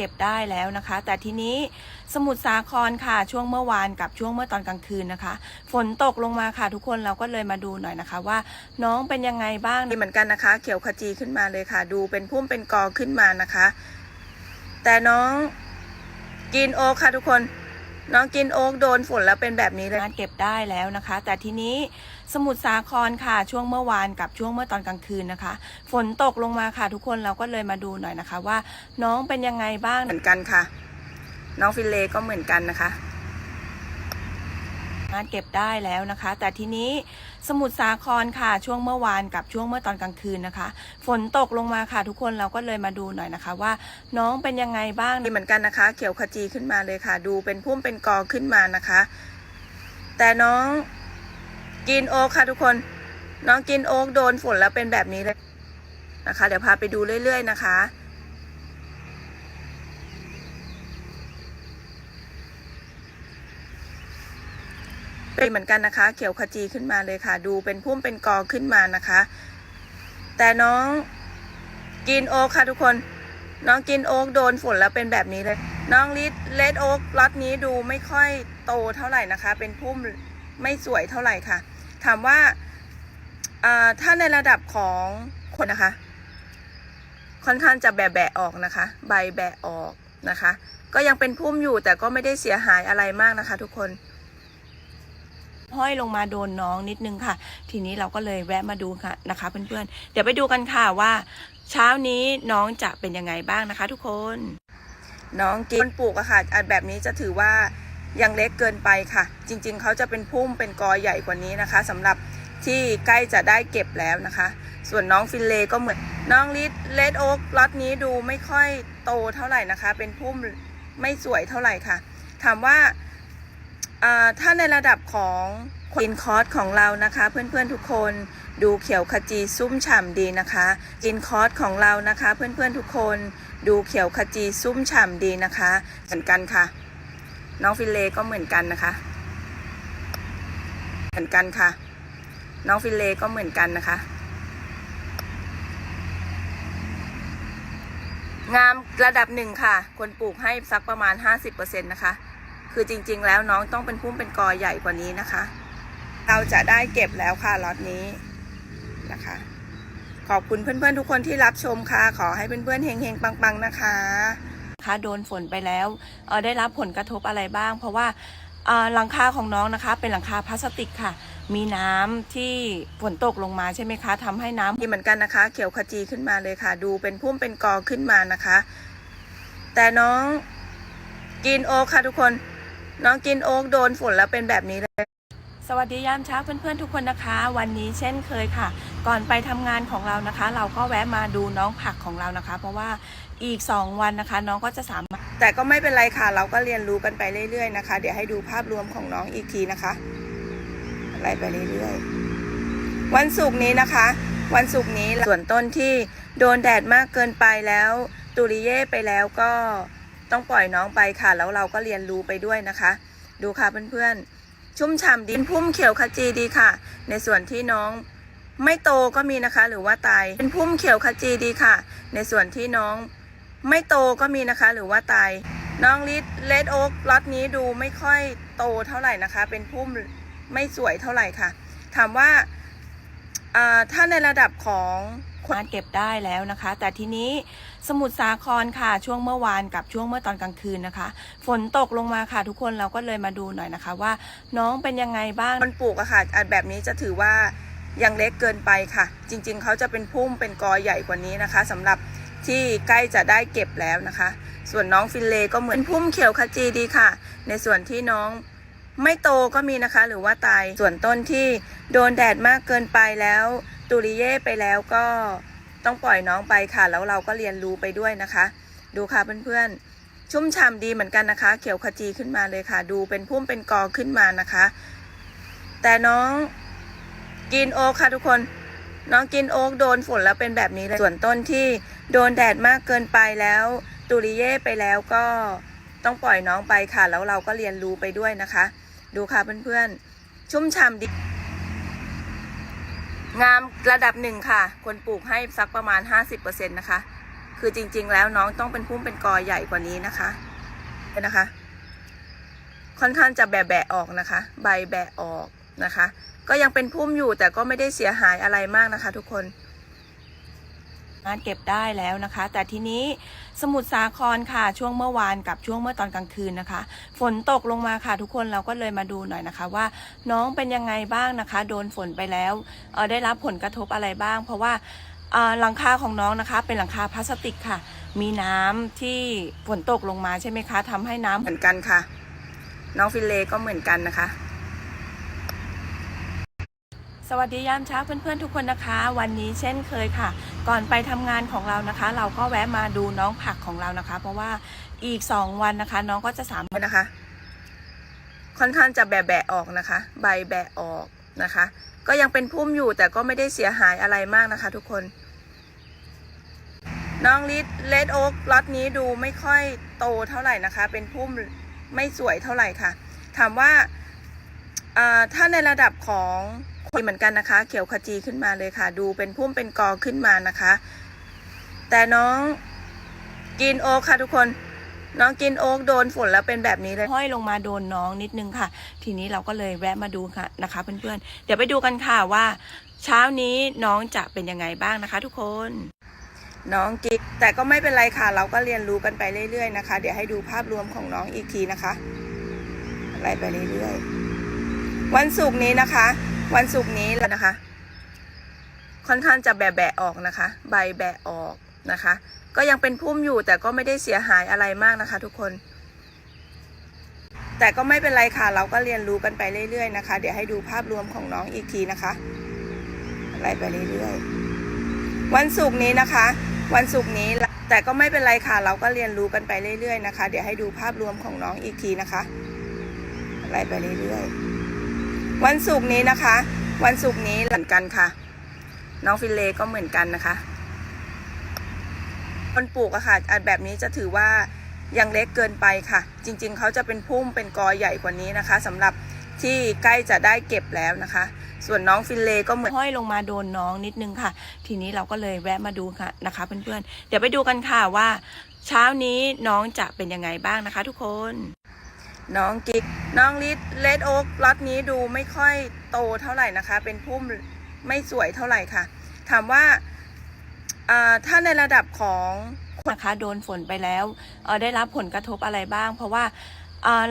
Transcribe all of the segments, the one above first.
เก็บได้แล้วนะคะ แต่ทีนี้สมุทรสาครค่ะช่วงเมื่อวานกับช่วงเมื่อตอนกลางคืนนะคะ ฝนตกลงมาค่ะทุกคนเราก็เลยมาดูหน่อยนะคะ ว่าน้องเป็นยังไงบ้างเหมือนกันนะคะ เขียวขจีขึ้นมาเลยค่ะ ดูเป็นพุ่มเป็นกอขึ้นมานะคะ แต่น้องกินโอค่ะทุกคน น้องกินโอ๊กโดนฝนแล้วเป็นแบบนี้เลยเก็บได้แล้วนะคะ แต่ทีนี้สมุทรสาครค่ะช่วงเมื่อวานกับช่วงเมื่อตอนกลางคืนนะคะ ฝนตกลงมาค่ะทุกคนเราก็เลยมาดูหน่อยนะคะ ว่าน้องเป็นยังไงบ้างเหมือนกันค่ะ น้องฟิลเล่ก็เหมือนกันนะคะสามารถเก็บได้แล้วนะคะ แต่ทีนี้ สมุทรสาครค่ะช่วงเมื่อวานกับช่วงเมื่อตอนกลางคืนนะคะ ฝนตกลงมาค่ะ ทุกคนเราก็เลยมาดูหน่อยนะคะ ว่าน้องเป็นยังไงบ้างเหมือนกันนะคะ เขียวขจีขึ้นมาเลยค่ะ ดูเป็นพุ่มเป็นกอขึ้นมานะคะ แต่น้องกินโอ๊กค่ะทุกคน น้องกินโอ๊กโดนฝนแล้วเป็นแบบนี้เลยนะคะ เดี๋ยวพาไปดูเรื่อย ๆ นะคะ เป็นเหมือนกันนะคะ เขียวขจีขึ้นมาเลยค่ะ ดูเป็นพุ่มเป็นกอขึ้นมานะคะ แต่น้องกินโอ๊กค่ะทุกคน น้องกินโอ๊กโดนฝนแล้วเป็นแบบนี้เลย น้องลิดเลดโอ๊กล็อตนี้ดูไม่ค่อยโตเท่าไหร่นะคะ เป็นพุ่มไม่สวยเท่าไหร่ค่ะ ถามว่าอ่าถ้าในระดับของคนนะคะ ค่อนข้างจะแบะแบะออกนะคะ ใบแบะออกนะคะ ก็ยังเป็นพุ่มอยู่แต่ก็ไม่ได้เสียหายอะไรมากนะคะ ทุกคน ห้อยลงมาโดนน้องนิดนึงค่ะ ทีนี้เราก็เลยแวะมาดูค่ะนะคะ เพื่อนๆ เดี๋ยวไปดูกันค่ะว่า เช้านี้น้องจะเป็นยังไงบ้างนะคะ ทุกคน น้องกินปลูกอะค่ะอันแบบนี้จะถือว่ายังเล็กเกินไปค่ะ จริง ๆเขาจะเป็นพุ่มเป็นกอใหญ่กว่านี้นะคะสำหรับที่ใกล้จะได้เก็บแล้วนะคะ ส่วนน้องฟิลเลก็เหมือนน้องลิดเลดโอ๊กล็อตนี้ดูไม่ค่อยโตเท่าไหร่นะคะ เป็นพุ่มไม่สวยเท่าไหร่ค่ะ ถามว่า ถ้าในระดับของกินคอร์สของเรานะคะ เพื่อนๆทุกคนดูเขียวขจีซุ่มฉ่ำดีนะคะกินคอร์สของเรานะคะ เพื่อนๆทุกคนดูเขียวขจีซุ่มฉ่ำดีนะคะเหมือนกันค่ะ น้องฟิลเล่ก็เหมือนกันนะคะเหมือนกันค่ะ น้องฟิลเล่ก็เหมือนกันนะคะ งามระดับหนึ่งค่ะ คนปลูกให้สักประมาณ 50%นะคะ คือจริงๆ แล้วน้องต้องเป็นพุ่มเป็นกอใหญ่กว่านี้นะคะ เราจะได้เก็บแล้วค่ะล็อตนี้นะคะ ขอบคุณเพื่อนๆทุกคนที่รับชมค่ะ ขอให้เพื่อนๆเฮงๆปังๆนะคะค่ะโดนฝนไปแล้วเออได้รับผลกระทบอะไรบ้าง เพราะว่าเอ่อหลังคาของน้องนะคะ เป็นหลังคาพลาสติกค่ะ มีน้ำที่ฝนตกลงมาใช่ไหมคะทำให้น้ำเหมือนกันนะคะ เขียวขจีขึ้นมาเลยค่ะ ดูเป็นพุ่มเป็นกอขึ้นมานะคะ แต่น้องกินโอ๊กค่ะทุกคน น้องกินโอ๊กโดนฝนแล้วเป็นแบบนี้เลย สวัสดียามเช้าเพื่อนๆทุกคนนะคะ วันนี้เช่นเคยค่ะ ก่อนไปทำงานของเรานะคะ เราก็แวะมาดูน้องผักของเรานะคะ เพราะว่าอีก 2 วันนะคะ น้องก็จะสามารถแต่ก็ไม่เป็นไรค่ะ เราก็เรียนรู้กันไปเรื่อยๆนะคะ เดี๋ยวให้ดูภาพรวมของน้องอีกทีนะคะไล่ไปเรื่อยๆวันศุกร์นี้นะคะ วันศุกร์นี้ส่วนต้นที่โดนแดดมากเกินไปแล้วตุริเย่ไปแล้วก็ ต้องปล่อยน้องไปค่ะ แล้วเราก็เรียนรู้ไปด้วยนะคะ ดูค่ะเพื่อนๆ ชุ่มฉ่ำดินพุ่มเขียวขจีดีค่ะ ในส่วนที่น้องไม่โตก็มีนะคะ หรือว่าตายเป็นพุ่มเขียวขจีดีค่ะ ในส่วนที่น้องไม่โตก็มีนะคะ หรือว่าตายน้องลิดเลดโอ๊กล็อตนี้ดูไม่ค่อยโตเท่าไหร่นะคะ เป็นพุ่มไม่สวยเท่าไหร่ค่ะ ถามว่าอ่าถ้าในระดับของ สามารถเก็บได้แล้วนะคะ แต่ทีนี้สมุทรสาครค่ะ ช่วงเมื่อวานกับช่วงเมื่อตอนกลางคืนนะคะ ฝนตกลงมาค่ะ ทุกคนเราก็เลยมาดูหน่อยนะคะ ว่าน้องเป็นยังไงบ้างมันปลูกอะค่ะแบบนี้จะถือว่ายังเล็กเกินไปค่ะ จริงๆ เขาจะเป็นพุ่มเป็นกอใหญ่กว่านี้นะคะสำหรับที่ใกล้จะได้เก็บแล้วนะคะ ส่วนน้องฟิลเลก็เหมือนพุ่มเขียวขจีดีค่ะ ในส่วนที่น้อง ไม่โตก็มีนะคะ หรือว่าตายส่วนต้นที่โดนแดดมากเกินไปแล้วตุริเย่ไปแล้วก็ต้องปล่อยน้องไปค่ะ แล้วเราก็เรียนรู้ไปด้วยนะคะ ดูค่ะเพื่อนๆ ชุ่มฉ่ำดีเหมือนกันนะคะ เขียวขจีขึ้นมาเลยค่ะ ดูเป็นพุ่มเป็นกอขึ้นมานะคะ แต่น้องกินโอ๊กค่ะทุกคน น้องกินโอ๊กโดนฝนแล้วเป็นแบบนี้เลยส่วนต้นที่โดนแดดมากเกินไปแล้วตุริเย่ไปแล้วก็ต้องปล่อยน้องไปค่ะ แล้วเราก็เรียนรู้ไปด้วยนะคะ ดูค่ะเพื่อนๆ ชุ่มฉ่ำดี งามระดับหนึ่งค่ะ คนปลูกให้สักประมาณ 50%นะคะ คือจริงๆ แล้วน้องต้องเป็นพุ่มเป็นกอใหญ่กว่านี้นะคะนะคะ ค่อนข้างจะแบะๆออกนะคะ ใบแบะออกนะคะ ก็ยังเป็นพุ่มอยู่แต่ก็ไม่ได้เสียหายอะไรมากนะคะ ทุกคน งานเก็บได้แล้วนะคะ แต่ทีนี้สมุทรสาครค่ะช่วงเมื่อวานกับช่วงเมื่อตอนกลางคืนนะคะ ฝนตกลงมาค่ะทุกคนเราก็เลยมาดูหน่อยนะคะ ว่าน้องเป็นยังไงบ้างนะคะ โดนฝนไปแล้วเออได้รับผลกระทบอะไรบ้าง เพราะว่าอ่อหลังคาของน้องนะคะ เป็นหลังคาพลาสติกค่ะ มีน้ำที่ฝนตกลงมาใช่ไหมคะทำให้น้ำเหมือนกันค่ะ น้องฟิลเล่ก็เหมือนกันนะคะ สวัสดียามเช้าเพื่อนๆทุกคนนะคะ วันนี้เช่นเคยค่ะ ก่อนไปทำงานของเรานะคะ เราก็แวะมาดูน้องผักของเรานะคะ เพราะว่าอีกสองวันนะคะ น้องก็จะสามนะคะ ค่อนข้างจะแบะๆออกนะคะ ใบแบะออกนะคะ ก็ยังเป็นพุ่มอยู่แต่ก็ไม่ได้เสียหายอะไรมากนะคะ ทุกคน น้องลิดเลดโอ๊กล็อตนี้ดูไม่ค่อยโตเท่าไหร่นะคะ เป็นพุ่มไม่สวยเท่าไหร่ค่ะ ถามว่าถ้าในระดับของ เหมือนกันนะคะ เขียวขจีขึ้นมาเลยค่ะ ดูเป็นพุ่มเป็นกอขึ้นมานะคะ แต่น้องกินโอ๊กค่ะทุกคนน้องกินโอ๊กโดนฝนแล้วเป็นแบบนี้เลยห้อยลงมาโดนน้องนิดนึงค่ะ ทีนี้เราก็เลยแวะมาดูค่ะนะคะเพื่อนๆ เดี๋ยวไปดูกันค่ะว่า เช้านี้น้องจะเป็นยังไงบ้างนะคะ ทุกคน น้องกิ๊กแต่ก็ไม่เป็นไรค่ะ เราก็เรียนรู้กันไปเรื่อยๆนะคะ เดี๋ยวให้ดูภาพรวมของน้องอีกทีนะคะไล่ไปเรื่อยๆ วันศุกร์นี้นะคะ วันศุกร์นี้แล้วนะคะ ค่อนข้างจะแบะๆออกนะคะ ใบแบะออกนะคะ ก็ยังเป็นพุ่มอยู่แต่ก็ไม่ได้เสียหายอะไรมากนะคะ ทุกคน แต่ก็ไม่เป็นไรค่ะ เราก็เรียนรู้กันไปเรื่อยๆนะคะ เดี๋ยวให้ดูภาพรวมของน้องอีกทีนะคะไล่ไปเรื่อยๆวันศุกร์นี้นะคะ วันศุกร์นี้แต่ก็ไม่เป็นไรค่ะ เราก็เรียนรู้กันไปเรื่อยๆนะคะ เดี๋ยวให้ดูภาพรวมของน้องอีกทีนะคะไล่ไปเรื่อยๆ วันศุกร์นี้นะคะ วันศุกร์นี้เหมือนกันค่ะ น้องฟิลเล่ก็เหมือนกันนะคะคนปลูกอะค่ะแบบนี้จะถือว่ายังเล็กเกินไปค่ะ จริง ๆเขาจะเป็นพุ่มเป็นกอใหญ่กว่านี้นะคะสำหรับที่ใกล้จะได้เก็บแล้วนะคะ ส่วนน้องฟิลเล่ก็เหมือนห้อยลงมาโดนน้องนิดนึงค่ะ ทีนี้เราก็เลยแวะมาดูค่ะนะคะเพื่อนๆ เดี๋ยวไปดูกันค่ะว่า เช้านี้น้องจะเป็นยังไงบ้างนะคะทุกคน น้องกิ๊ก น้องลิดเลดโอ๊กล็อตนี้ดูไม่ค่อยโตเท่าไหร่นะคะ เป็นพุ่มไม่สวยเท่าไหร่ค่ะ ถามว่าถ้าในระดับของนะคะโดนฝนไปแล้วได้รับผลกระทบอะไรบ้าง เพราะว่า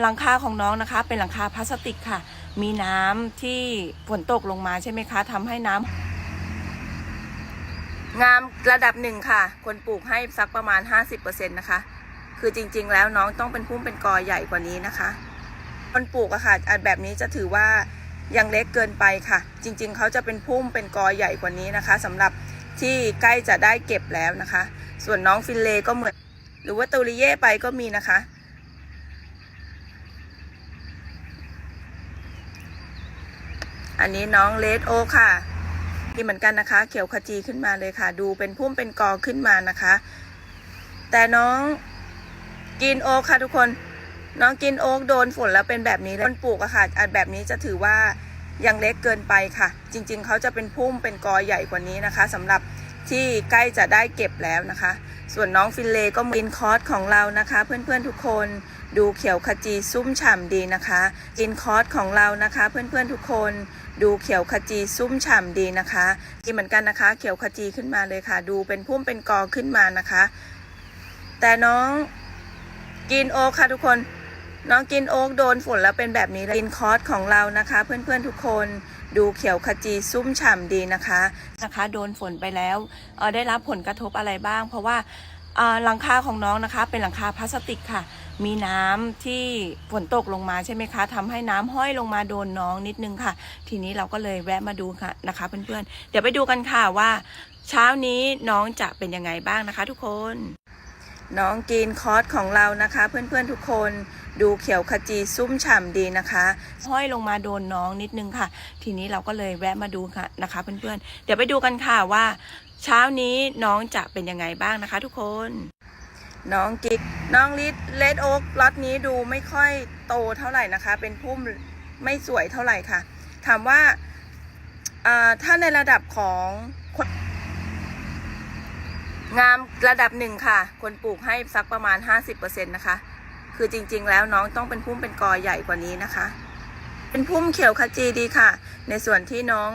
หลังคาของน้องนะคะ เป็นหลังคาพลาสติกค่ะ มีน้ำที่ฝนตกลงมาใช่ไหมคะทำให้น้ำงามระดับหนึ่งค่ะ คนปลูกให้สักประมาณ 50%นะคะ คือจริง ๆ แล้วน้องต้องเป็นพุ่มเป็นกอใหญ่กว่านี้นะคะคนปลูกอะค่ะอันแบบนี้จะถือว่ายังเล็กเกินไปค่ะ จริง ๆเขาจะเป็นพุ่มเป็นกอใหญ่กว่านี้นะคะสำหรับที่ใกล้จะได้เก็บแล้วนะคะ ส่วนน้องฟินเล่ก็เหมือน หรือว่าตูริเย่ไปก็มีนะคะอันนี้น้องเลดโอค่ะที่เหมือนกันนะคะ เขียวขจีขึ้นมาเลยค่ะ ดูเป็นพุ่มเป็นกอขึ้นมานะคะ แต่น้อง กินโอ๊กค่ะทุกคน น้องกินโอ๊กโดนฝนแล้วเป็นแบบนี้เลยคนปลูกอะค่ะอันแบบนี้จะถือว่ายังเล็กเกินไปค่ะ จริง ๆเขาจะเป็นพุ่มเป็นกอใหญ่กว่านี้นะคะสำหรับที่ใกล้จะได้เก็บแล้วนะคะ ส่วนน้องฟินเล่ก็กินคอร์สของเรานะคะ เพื่อนๆทุกคนดูเขียวขจีซุ้มฉ่ำดีนะคะกินคอร์สของเรานะคะ เพื่อนๆทุกคนดูเขียวขจีซุ้มฉ่ำดีนะคะดีเหมือนกันนะคะ เขียวขจีขึ้นมาเลยค่ะ ดูเป็นพุ่มเป็นกอขึ้นมานะคะ แต่น้อง กินโอ๊กค่ะทุกคน น้องกินโอ๊กโดนฝนแล้วเป็นแบบนี้เลยกินคอร์สของเรานะคะ เพื่อนๆทุกคนดูเขียวขจีซุ้มฉ่ำดีนะคะนะคะ โดนฝนไปแล้วเออได้รับผลกระทบอะไรบ้าง เพราะว่าอ่าหลังคาของน้องนะคะ เป็นหลังคาพลาสติกค่ะ มีน้ำที่ฝนตกลงมาใช่ไหมคะทำให้น้ำห้อยลงมาโดนน้องนิดนึงค่ะ ทีนี้เราก็เลยแวะมาดูค่ะนะคะ เพื่อนๆ เดี๋ยวไปดูกันค่ะว่า เช้านี้น้องจะเป็นยังไงบ้างนะคะ ทุกคน น้องกินคอร์สของเรานะคะ เพื่อนๆทุกคนดูเขียวขจีซุ้มฉ่ำดีนะคะห้อยลงมาโดนน้องนิดนึงค่ะ ทีนี้เราก็เลยแวะมาดูค่ะนะคะเพื่อนๆเดี๋ยวไปดูกันค่ะว่า เช้านี้น้องจะเป็นยังไงบ้างนะคะ ทุกคน น้องกิ๊กน้องลิดเลดโอ๊กล็อตนี้ดูไม่ค่อยโตเท่าไหร่นะคะ เป็นพุ่มไม่สวยเท่าไหร่ค่ะ ถามว่าถ้าในระดับของ งามระดับหนึ่งค่ะ คนปลูกให้สักประมาณ 50%นะคะ คือจริงๆ แล้วน้องต้องเป็นพุ่มเป็นกอใหญ่กว่านี้นะคะ เป็นพุ่มเขียวขจีดีค่ะ ในส่วนที่น้อง